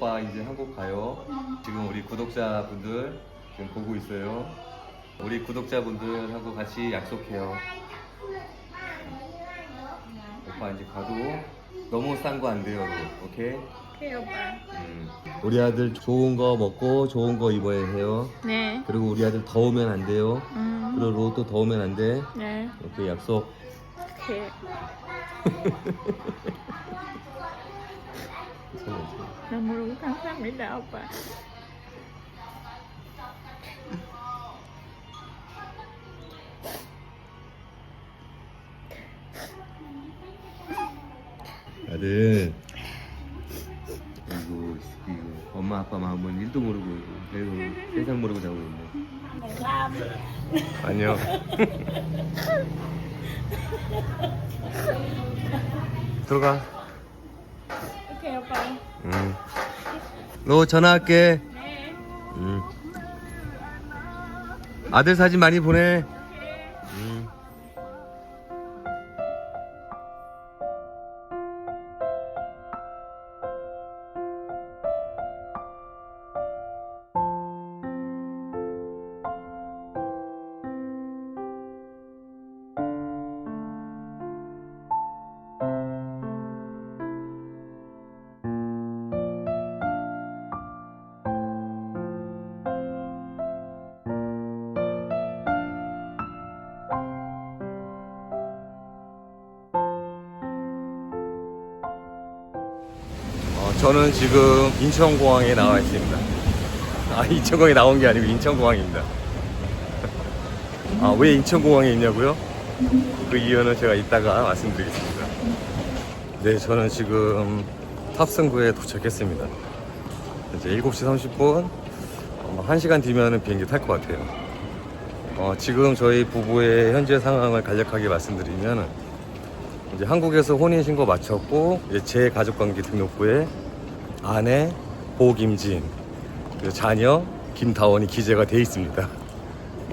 오빠 이제 한국 가요. 지금 우리 구독자분들 지금 보고 있어요. 우리 구독자분들하고 같이 약속해요. 오빠 이제 가도 너무 싼 거 안 돼요, 로. 오케이? 오케이 오빠. 음. 우리 아들 좋은 거 먹고 좋은 거 입어야 해요. 네. 그리고 우리 아들 더우면 안 돼요. 음. 그리고 로또 더우면 안 돼. 네. 오케이 약속. 오케이. 너무 감사합니다 오빠. 아들. 아이고 이거 엄마 아빠 마음은 일도 모르고 그래도 세상 모르고 자고 있네. 안녕. 들어가. 응. 너 전화할게. 네. 응. 아들 사진 많이 보내. 저는 지금 인천공항에 나와 있습니다. 아, 인천공항에 나온 게 아니고 인천공항입니다. 아, 왜 인천공항에 있냐고요? 그 이유는 제가 이따가 말씀드리겠습니다. 네, 저는 지금 탑승구에 도착했습니다. 이제 7시 30분, 어, 1시간 뒤면 비행기 탈 것 같아요. 어, 지금 저희 부부의 현재 상황을 간략하게 말씀드리면 이제 한국에서 혼인신고 마쳤고 이제 제 가족관계 등록부에 아내 보김진 그리고 자녀 김다원이 기재가 돼 있습니다.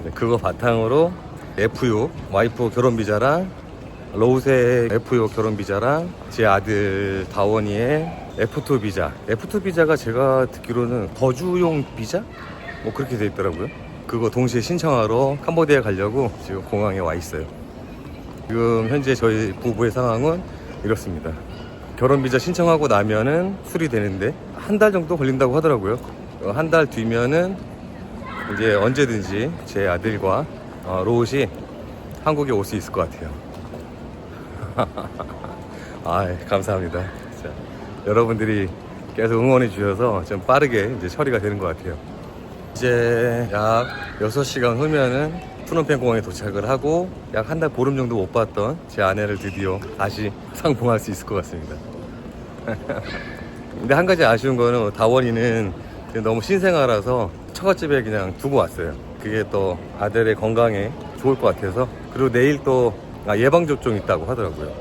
네, 그거 바탕으로 F6 와이프 결혼 비자랑 로우세 F6 결혼 비자랑 제 아들 다원이의 F2 비자. F2 비자가 제가 듣기로는 거주용 비자? 뭐 그렇게 돼 있더라고요. 그거 동시에 신청하러 캄보디아 가려고 지금 공항에 와 있어요. 지금 현재 저희 부부의 상황은 이렇습니다. 결혼 비자 신청하고 나면은 수리되는데 한 달 정도 걸린다고 하더라고요. 한 달 뒤면은 이제 언제든지 제 아들과 어, 로봇이 한국에 올 수 있을 것 같아요. 아, 감사합니다. 진짜. 여러분들이 계속 응원해 주셔서 좀 빠르게 이제 처리가 되는 것 같아요. 이제 약 6시간 후면은 푸놈펜 공항에 도착을 하고 약 한 달 보름 정도 못 봤던 제 아내를 드디어 다시 상봉할 수 있을 것 같습니다. 근데 한 가지 아쉬운 거는 다원이는 너무 신생아라서 처갓집에 그냥 두고 왔어요. 그게 또 아들의 건강에 좋을 것 같아서 그리고 내일 또 아, 예방접종 있다고 하더라고요.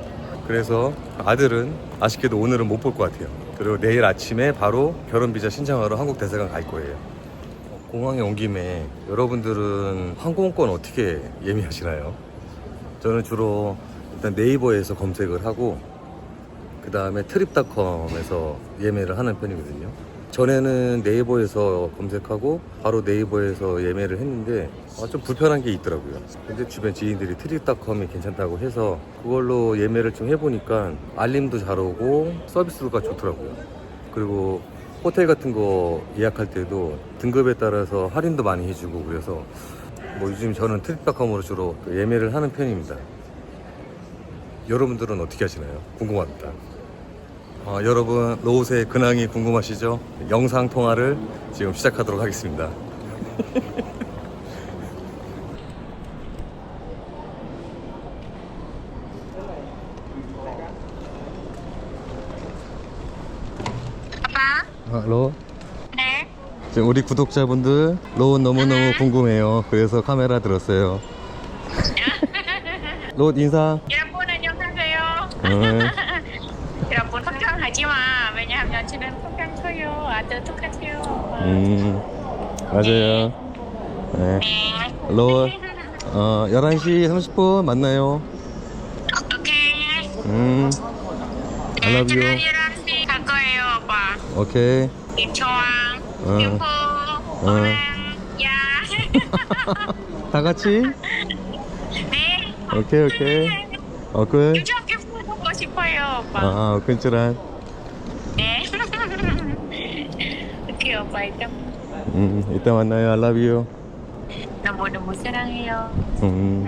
그래서 아들은 아쉽게도 오늘은 못 볼 것 같아요. 그리고 내일 아침에 바로 결혼 비자 신청하러 한국 대사관 갈 거예요. 공항에 온 김에 여러분들은 항공권 어떻게 예매하시나요? 저는 주로 일단 네이버에서 검색을 하고 그 다음에 트립닷컴에서 예매를 하는 편이거든요. 전에는 네이버에서 검색하고 바로 네이버에서 예매를 했는데 아, 좀 불편한 게 있더라고요. 근데 주변 지인들이 트립닷컴이 괜찮다고 해서 그걸로 예매를 좀 해보니까 알림도 잘 오고 서비스가 좋더라고요. 그리고 호텔 같은 거 예약할 때도 등급에 따라서 할인도 많이 해주고 그래서 뭐 요즘 저는 트립닷컴으로 주로 예매를 하는 편입니다. 여러분들은 어떻게 하시나요? 궁금합니다. 어, 여러분 로봇의 근황이 궁금하시죠? 영상 통화를 지금 시작하도록 하겠습니다. 아빠. 아, 로 네. 지금 우리 구독자분들 로봇 너무너무 궁금해요. 그래서 카메라 들었어요. 로봇 인사. 여러분 안녕하세요. 응. 여러분 걱정하지 마. 왜냐하면 저는 건강해요. 아들 똑같아요. 음, 맞아요. 네. 네. 로봇, 어, 11시 30분 만나요. 오케이. 음, I love you. 오케이. Choang, Ờ. Kim Pho, Ờ. Orang, Ya. 다 같이? 네. 오케이, 오케이. 어, 끝. Kim Pho 보고 싶어요, 오빠. 아, 근처란. 네. 오케이, 오빠 일단 음, 이따 만나요. I love you. 너무 너무 사랑해요. 음.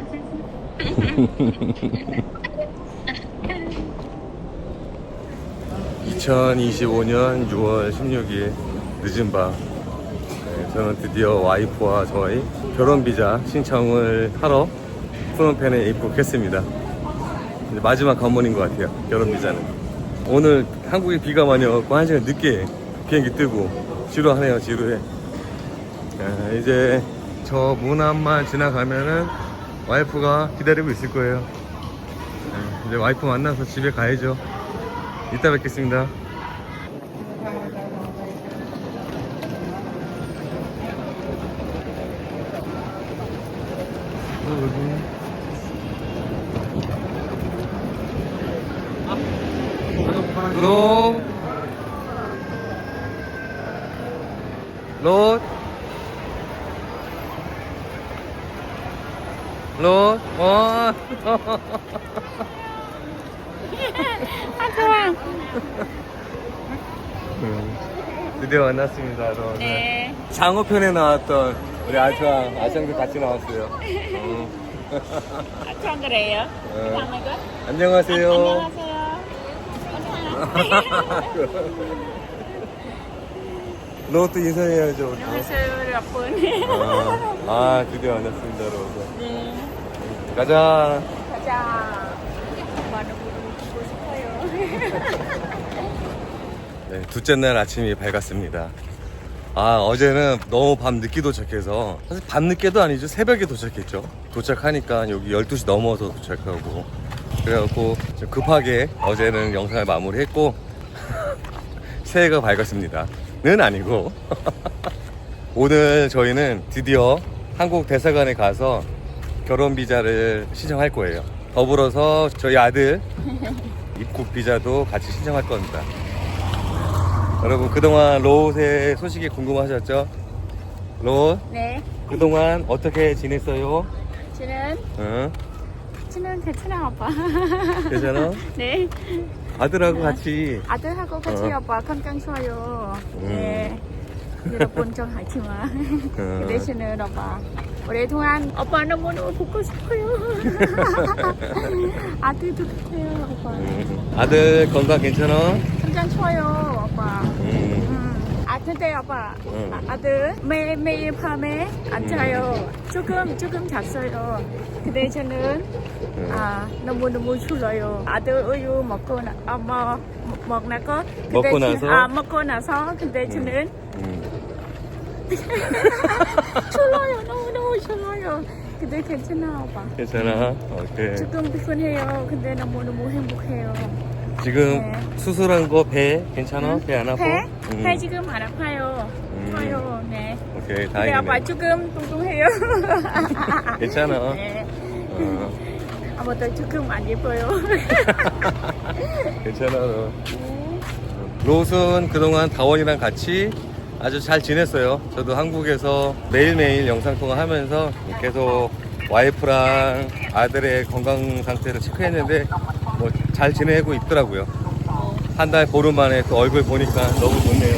(2025년 6월 16일) 늦은 밤 네, 저는 드디어 와이프와 저의 결혼 비자 신청을 하러 프놈펜에 입국했습니다 마지막 관문인 것 같아요 결혼 비자는 오늘 한국에 비가 많이 와서 한 시간 늦게 비행기 뜨고 지루하네요 지루해 자, 이제 저 문 앞만 지나가면은 와이프가 기다리고 있을 거예요. 네, 이제 와이프 만나서 집에 가야죠. 이따 뵙겠습니다. 어, 여기. 로. 로. 아좋아 드디어 만났습니다. 로. 네. 장어편에 나왔던 우리 아주왕, 아장도 같이 나왔어요. 어. 아좋아 그래요? 네. 다음에 안녕하세요. 안녕하세요. 로또 인사해야죠. 우리. 안녕하세요, 여러분. 아, 아, 드디어 만났습니다, 로. 네. 가자. 가자. 오빠 너무 너무 보고 싶어요. 네, 둘째 날 아침이 밝았습니다. 아, 어제는 너무 밤 늦게 도착해서, 사실 밤 늦게도 아니죠. 새벽에 도착했죠. 도착하니까 여기 12시 넘어서 도착하고. 그래갖고 좀 급하게 어제는 영상을 마무리했고, 새해가 밝았습니다. 는 아니고. 오늘 저희는 드디어 한국 대사관에 가서 결혼 비자를 신청할 거예요. 더불어서 저희 아들 입국 비자도 같이 신청할 겁니다. 여러분 그동안 로봇의 소식이 궁금하셨죠? 로봇 네. 그동안 어떻게 지냈어요? 저는 응? 저는 괜찮아 오빠. 괜찮아? 네. 아들하고 같이 아들하고 같이 어. 오빠 건강 좋아요. 음. 네. 여러분 좀 하지마. 어. 그 대신에 오빠 오랫동안 오빠 너무 너무 보고 싶어요. 아들도 그래요 오빠. 음, 아들 건강 괜찮아? 건강 좋아요 오빠. 음, 음. 아 근데 오빠 음. 아, 아들 매일 매일 밤에 안 자요. 조금 조금 잤어요. 근데 저는 음. 아 너무 너무 졸려요. 아들 우유 먹고 나, 아, 뭐, 먹 나고 근데 먹고 저- 나서? 아 먹고 나서 근데 저는 음. 졸려요. 너무 졸려요. 근데 괜찮아 오빠. 괜찮아? 오케이 조금 피곤해요. 근데 너무 너무 행복해요. 지금 네. 수술한 거 배 괜찮아? 배안 아파? 배? 음, 배 지금 안 아파요. 음. 좋아요. 네. 오케이 다행이네 아빠 조금 뚱뚱해요. 괜찮아 네. 어, 아무도 조금 안 예뻐요. 괜찮아 너. 롯은 그동안 다원이랑 같이 아주 잘 지냈어요. 저도 한국에서 매일매일 영상통화 하면서 계속 와이프랑 아들의 건강 상태를 체크했는데 뭐 잘 지내고 있더라고요. 한 달 보름 만에 또 얼굴 보니까 너무 좋네요.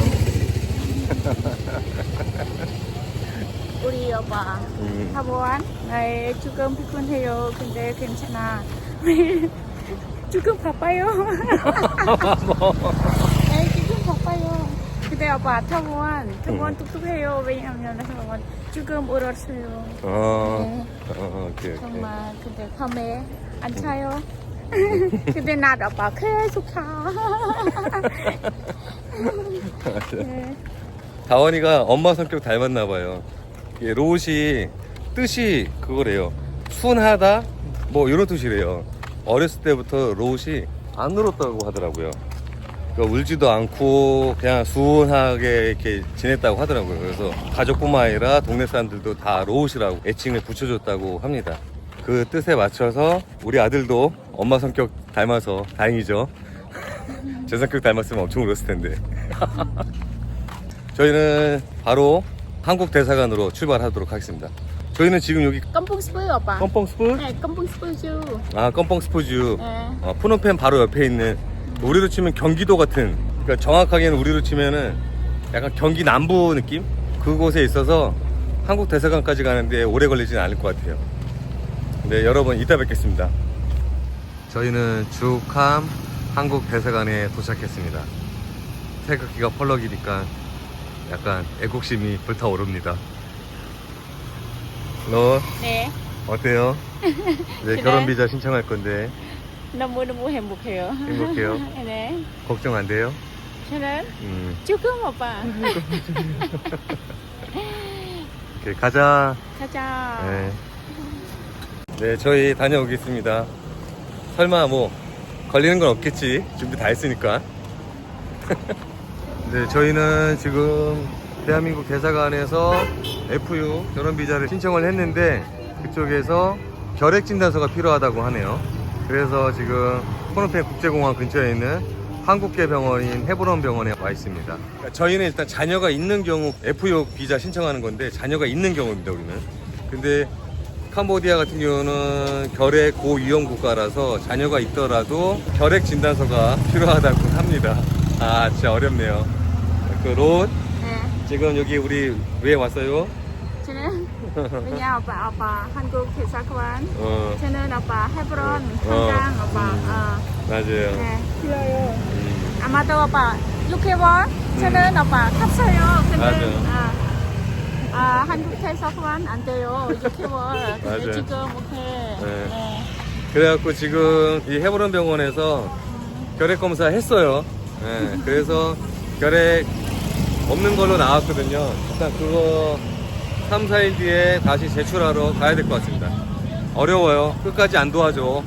우리 오빠 음, 하보안 네, 조금 피곤해요. 근데 괜찮아. 조금 바빠요. 근데 타보안 타보안 음. 뚝뚝해요. 왜냐면 타보안 조금 울었어요. 어, 네. 어, 오케이, 오케이. 정말 근데 밤에 안 자요. 근데 나 오빠 계속 자. 네. 다원이가 엄마 성격 닮았나 봐요. 이게 로봇이 뜻이 그거래요. 순하다 뭐 이런 뜻이래요. 어렸을 때부터 로봇이 안 울었다고 하더라고요. 그러니까 울지도 않고 그냥 순하게 이렇게 지냈다고 하더라고요. 그래서 가족뿐만 아니라 동네 사람들도 다 로봇이라고 애칭을 붙여줬다고 합니다. 그 뜻에 맞춰서 우리 아들도 엄마 성격 닮아서 다행이죠. 재상격 닮았으면 엄청 울었을 텐데. 저희는 바로 한국 대사관으로 출발하도록 하겠습니다. 저희는 지금 여기 Spur apa? 껌뻥 스프? Kampung Spur ju. 아, 껌뻥 스포주. Eh. 어, 푸놈펜 바로 옆에 있는 우리로 치면 경기도 같은 그러니까 정확하게는 우리로 치면은 약간 경기 남부 느낌 그곳에 있어서 한국 대사관까지 가는데 오래 걸리진 않을 것 같아요. 네 여러분 이따 뵙겠습니다. 저희는 주캄 한국 대사관에 도착했습니다. 태극기가 펄럭이니까 약간 애국심이 불타오릅니다. 너 네. 어때요? 네. 결혼 비자 신청할 건데 너무너무 행복해요. 행복해요? 네. 걱정 안 돼요? 저는 음, 지금 오빠. 오케이, 가자. 가자. 네. 네, 저희 다녀오겠습니다. 설마 뭐 걸리는 건 없겠지. 준비 다 했으니까. 네, 저희는 지금 대한민국 대사관에서 FU 결혼 비자를 신청을 했는데 그쪽에서 결핵 진단서가 필요하다고 하네요. 그래서 지금 포노펜 국제공항 근처에 있는 한국계 병원인 헤브론 병원에 와 있습니다. 그러니까 저희는 일단 자녀가 있는 경우 FU 비자 신청하는 건데 자녀가 있는 경우입니다, 우리는. 근데 캄보디아 같은 경우는 결핵 고위험 국가라서 자녀가 있더라도 결핵 진단서가 필요하다고 합니다. 아, 진짜 어렵네요. 그 롯, 네. 지금 여기 우리 왜 왔어요? 왜냐 오빠 오빠 한국 대사관. 어, 저는 오빠 헤브론 어. 현장 오빠. 어. 맞아요. 네. 필요해요. 음, 아마도 오빠 6개월 저는 오빠 탔어요. 근데 맞아요. 아, 아 한국 대사관 안 돼요. 6개월. 근데 맞아요. 지금 오케이. 네. 네. 그래갖고 지금 이 헤브론 병원에서 결핵 검사 했어요. 예, 그래서 결핵 없는 걸로 나왔거든요. 일단 그거 3, 4일 뒤에 다시 제출하러 가야 될 것 같습니다. 어려워요. 끝까지 안 도와줘.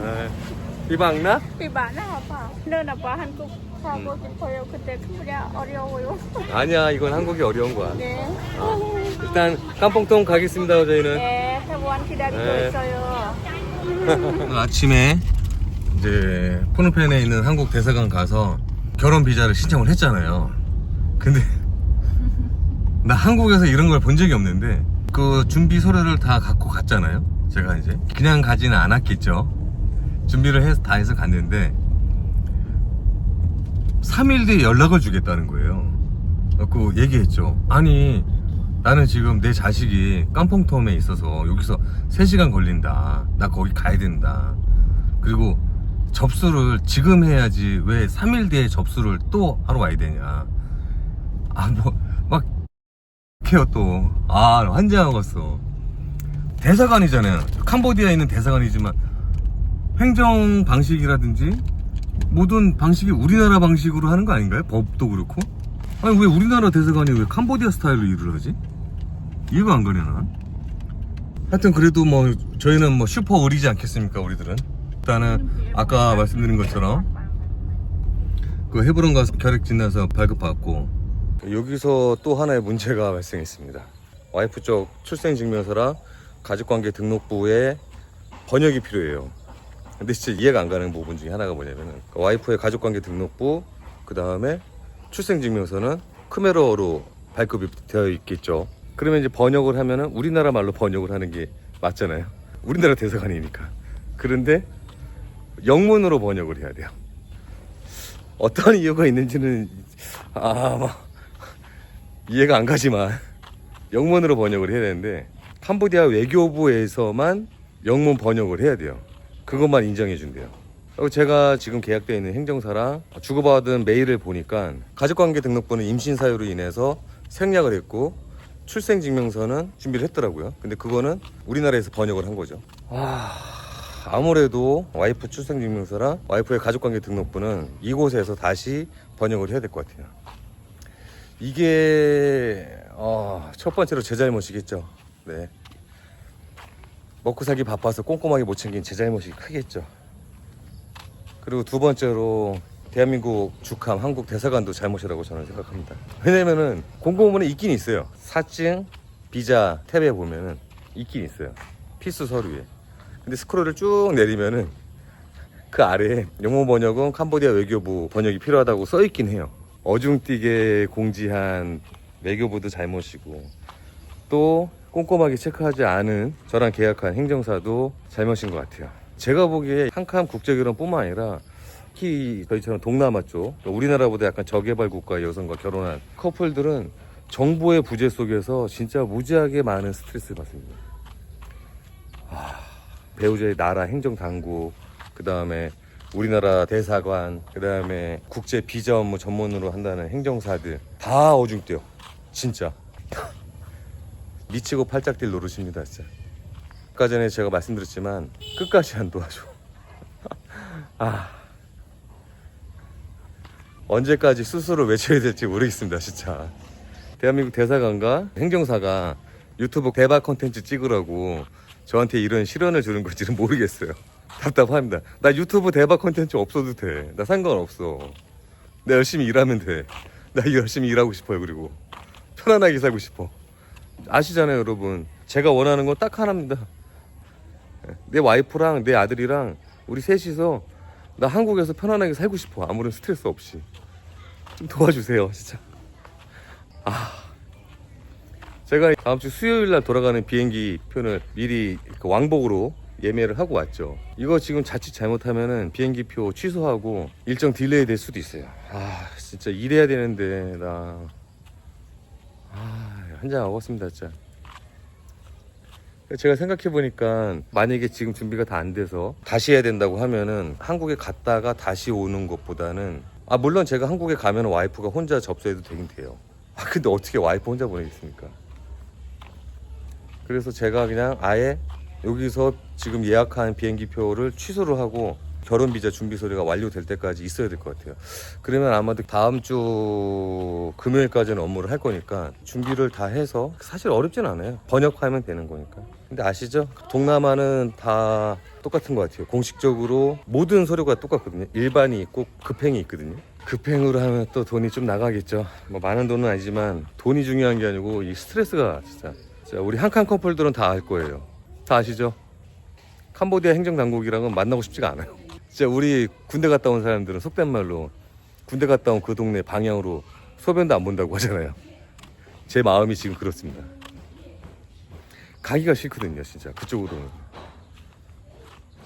예. 비방나? 비바나 오빠. 는 오빠 한국 가고 음. 싶어요. 근데 그냥 어려워요. 아니야, 이건 한국이 어려운 거야. 네. 일단 깜뽕통 가겠습니다, 저희는. 네, 대원 기다리고 네. 있어요. 아침에 이제 포노펜에 있는 한국 대사관 가서 결혼 비자를 신청을 했잖아요. 근데 나 한국에서 이런 걸 본 적이 없는데 그 준비 서류를 다 갖고 갔잖아요. 제가 이제 그냥 가지는 않았겠죠. 준비를 해서 다 해서 갔는데 3일 뒤에 연락을 주겠다는 거예요. 그 얘기했죠. 아니 나는 지금 내 자식이 깜뽕텀에 있어서 여기서 3시간 걸린다. 나 거기 가야 된다. 그리고 접수를 지금 해야지 왜 3일 뒤에 접수를 또 하러 와야 되냐. 아, 뭐, 막, 해요 또. 아, 환장하겠어. 대사관이잖아요. 캄보디아에 있는 대사관이지만 행정 방식이라든지 모든 방식이 우리나라 방식으로 하는 거 아닌가요? 법도 그렇고. 아니, 왜 우리나라 대사관이 왜 캄보디아 스타일로 일을 하지? 이해가 안 가네, 난. 하여튼 그래도 뭐 저희는 뭐 슈퍼 의리지 않겠습니까 우리들은 일단은 아까 말씀드린 것처럼 그 헤브론 가서 결핵 진단서 발급받고 여기서 또 하나의 문제가 발생했습니다 와이프 쪽 출생증명서랑 가족관계 등록부에 번역이 필요해요 근데 진짜 이해가 안 가는 부분 중에 하나가 뭐냐면은 그 와이프의 가족관계 등록부 그 다음에 출생증명서는 크메로어로 발급이 되어 있겠죠 그러면 이제 번역을 하면은 우리나라 말로 번역을 하는 게 맞잖아요. 우리나라 대사관이니까. 그런데 영문으로 번역을 해야 돼요. 어떤 이유가 있는지는 아뭐 이해가 안 가지만 영문으로 번역을 해야 되는데 캄보디아 외교부에서만 영문 번역을 해야 돼요. 그것만 인정해 준대요. 그리고 제가 지금 계약되어 있는 행정사랑 주고받은 메일을 보니까 가족관계 등록부는 임신 사유로 인해서 생략을 했고 출생증명서는 준비를 했더라고요. 근데 그거는 우리나라에서 번역을 한 거죠. 아, 아무래도 와이프 출생증명서랑 와이프의 가족관계 등록부는 이곳에서 다시 번역을 해야 될 것 같아요. 이게 어, 첫 번째로 제 잘못이겠죠. 네. 먹고 살기 바빠서 꼼꼼하게 못 챙긴 제 잘못이 크겠죠. 그리고 두 번째로 대한민국 주함 한국 대사관도 잘못이라고 저는 생각합니다. 왜냐면은 공고문에 있긴 있어요. 사증, 비자 탭에 보면은 있긴 있어요. 필수 서류에. 근데 스크롤을 쭉 내리면은 그 아래에 영어 번역은 캄보디아 외교부 번역이 필요하다고 써 있긴 해요. 어중뛰게 공지한 외교부도 잘못이고 또 꼼꼼하게 체크하지 않은 저랑 계약한 행정사도 잘못인 것 같아요. 제가 보기에 한캄 국제결혼뿐만 아니라 특히 저희처럼 동남아 쪽 우리나라보다 약간 저개발 국가 여성과 결혼한 커플들은 정보의 부재 속에서 진짜 무지하게 많은 스트레스를 받습니다. 아, 배우자의 나라 행정 당국 그 다음에 우리나라 대사관 그 다음에 국제 비자 업무 전문으로 한다는 행정사들 다 어중뛰어 진짜. 미치고 팔짝 뛸 노릇입니다 진짜. 아까 전에 제가 말씀드렸지만 끝까지 안 도와줘. 아. 언제까지 스스로 외쳐야 될지 모르겠습니다 진짜. 대한민국 대사관과 행정사가 유튜브 대박 컨텐츠 찍으라고 저한테 이런 실언을 주는 건지는 모르겠어요 답답합니다. 나 유튜브 대박 컨텐츠 없어도 돼 나 상관없어. 나 열심히 일하면 돼 나 열심히 일하고 싶어요 그리고. 편안하게 살고 싶어. 아시잖아요 여러분. 제가 원하는 건 딱 하나입니다. 내 와이프랑 내 아들이랑 우리 셋이서 나 한국에서 편안하게 살고 싶어. 아무런 스트레스 없이. 좀 도와주세요 진짜. 아. 제가 다음 주 수요일 날 돌아가는 비행기 표를 미리 그 왕복으로 예매를 하고 왔죠 이거 지금 자칫 잘못하면은 비행기 표 취소하고 일정 딜레이 될 수도 있어요 아 진짜 일해야 되는데 나 아, 한장 먹었습니다, 진짜. 제가 생각해 보니까 만약에 지금 준비가 다 안 돼서 다시 해야 된다고 하면은 한국에 갔다가 다시 오는 것보다는 아 물론 제가 한국에 가면 와이프가 혼자 접수해도 되긴 돼요. 아 근데 어떻게 와이프 혼자 보내겠습니까? 그래서 제가 그냥 아예 여기서 지금 예약한 비행기 표를 취소를 하고 결혼 비자 준비 서류가 완료될 때까지 있어야 될 것 같아요. 그러면 아마도 다음 주 금요일까지는 업무를 할 거니까 준비를 다 해서 사실 어렵진 않아요. 번역하면 되는 거니까. 근데 아시죠? 동남아는 다 똑같은 것 같아요. 공식적으로 모든 서류가 똑같거든요. 일반이 있고 급행이 있거든요. 급행으로 하면 또 돈이 좀 나가겠죠. 뭐 많은 돈은 아니지만 돈이 중요한 게 아니고 이 스트레스가 진짜. 우리 한칸 커플들은 다 알 거예요. 다 아시죠? 캄보디아 행정당국이랑은 만나고 싶지가 않아요. 진짜 우리 군대 갔다 온 사람들은 속된 말로 군대 갔다 온 그 동네 방향으로 소변도 안 본다고 하잖아요. 제 마음이 지금 그렇습니다. 가기가 싫거든요, 진짜 그쪽으로는.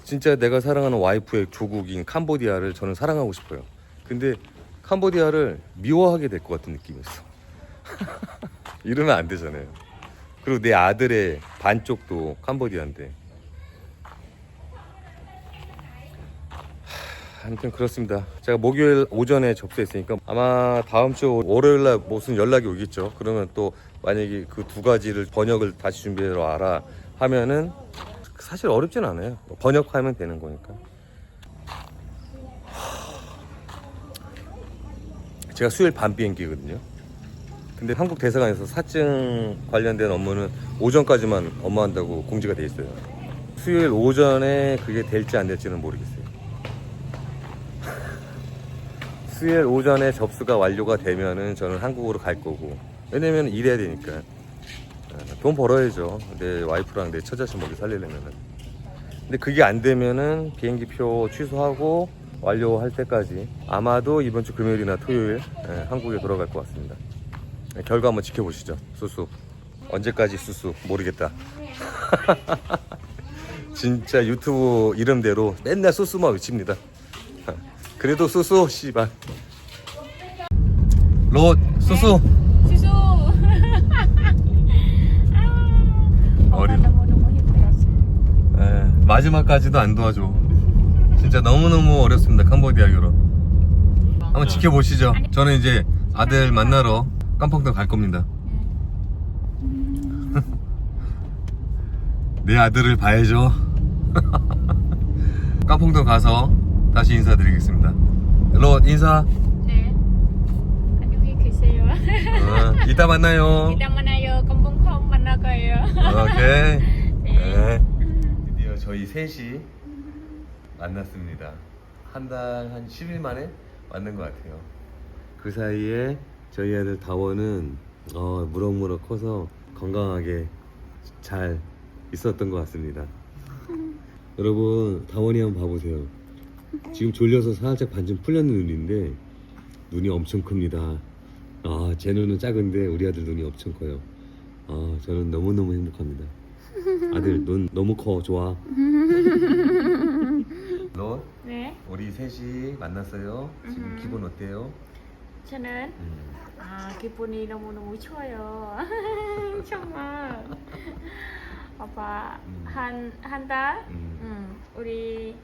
진짜 내가 사랑하는 와이프의 조국인 캄보디아를 저는 사랑하고 싶어요. 근데 캄보디아를 미워하게 될 것 같은 느낌이었어. 이러면 안 되잖아요. 그리고 내 아들의 반쪽도 캄보디아인데. 아무튼 그렇습니다. 제가 목요일 오전에 접수했으니까 아마 다음 주 월요일 날 무슨 연락이 오겠죠. 그러면 또 만약에 그 두 가지를 번역을 다시 준비하러 와라 하면은 사실 어렵진 않아요. 번역하면 되는 거니까. 제가 수요일 밤 비행기거든요. 근데 한국 대사관에서 사증 관련된 업무는 오전까지만 업무한다고 공지가 돼 있어요. 수요일 오전에 그게 될지 안 될지는 모르겠어요. 수요일 오전에 접수가 완료가 되면은 저는 한국으로 갈 거고. 왜냐면 일해야 되니까. 어, 돈 벌어야죠. 내 와이프랑 내 처자식 먹이 살리려면은. 근데 그게 안 되면은 비행기 표 취소하고 완료할 때까지 아마도 이번 주 금요일이나 토요일 예, 한국에 돌아갈 것 같습니다 예, 결과 한번 지켜보시죠. 수수. 언제까지 수수? 모르겠다. 진짜 유튜브 이름대로 맨날 수수만 외칩니다. 그래도 수수 씨발. 롯 수수. 너무 너무 힘들었어. 에, 마지막까지도 안 도와줘. 진짜 너무너무 어렵습니다 캄보디아 결혼 한번 지켜보시죠. 저는 이제 아들 만나러 깜펑동 갈 겁니다 내 아들을 봐야죠 깜펑동 가서 다시 인사드리겠습니다 롯 인사 네. 안녕히 계세요. 어, 이따 만나요 이따 만나요. 컴 만나가요. 오케이. 네. 네. 드디어 저희 셋이 만났습니다. 한 달 한 10일 만에 만난 것 같아요. 그 사이에 저희 아들 다원은 어, 무럭무럭 커서 건강하게 잘 있었던 것 같습니다. 여러분 다원이 한번 봐보세요. 지금 졸려서 살짝 반쯤 풀렸는 눈인데 눈이 엄청 큽니다. 아, 제 눈은 작은데 우리 아들 눈이 엄청 커요. 아, 저는 너무너무 행복합니다. 아들 눈 너무 커 좋아. 너 네. 우리 셋이 만났어요. 지금 음. 기분 어때요? 저는 음. 아 기분이 너무 너무 좋아요. 정말. 아빠 음. 한한 달. 음. 음, 우리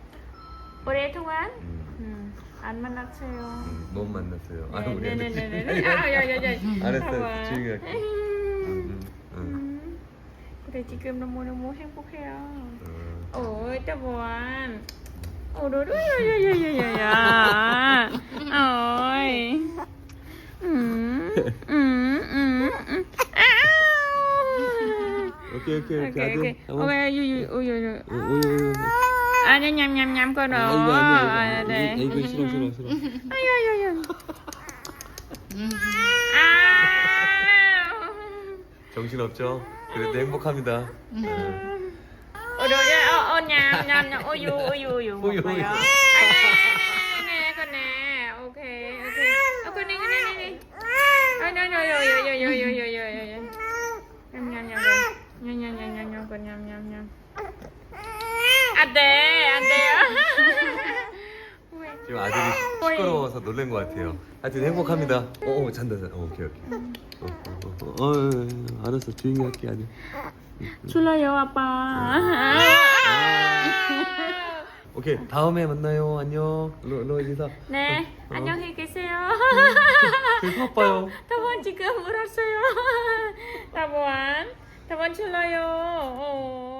오랫동안 음. 음, 안 만났어요. 음, 너무 만났어요. 아, 네, 우리 네, 아들. 네, 네, 네. 아, 야, 야, 야. 알았어. 조용히 할게. 음, 음, 음, 그래 지금 너무 너무 행복해요. 음. ya ya ôi 오케이 오케이 ok 오케이 ok 아들. ok ui ui ui ui ui 어, 어, 어, 어. à nhắm nhắm nhắm nhắm con 아, đó 이거 아니야, 이거 à 아니야. đây 이거 이거 싫어 싫어 싫어. ay ay ay ay à 정신 없죠? 그래도 행복합니다. ôi đồ ya ô ô nhắm nhắm nhắm ôi ui ui ui ui Ui, một ui. mày đó À, nè con nè ok ok ô con đi con đi đi đi Ôi, no, no, yo, yo, yo, yo, yo, yo, yo, yo, yo. Nhâm, nhâm, nhâm, nhâm, con, nhâm, nhâm, nhâm. 안 돼, 안 돼요. 왜? 지금 아들이 시- 시끄러워서 놀란 것 같아요. 하여튼 행복합니다. 어, 어 잔다 잔다. 어, 오케이 오케이. 어, 어, 어, 어, 어, 어, 알았어 조용히 할게 아들. 졸라요, 아빠. 오케이 다음에 만나요. 안녕. 로, 로 인사. 네, 어. 안녕히 계세요. 그래서 바빠요. 다원 지금 울었어요. 다원, 다원 졸라요. 어.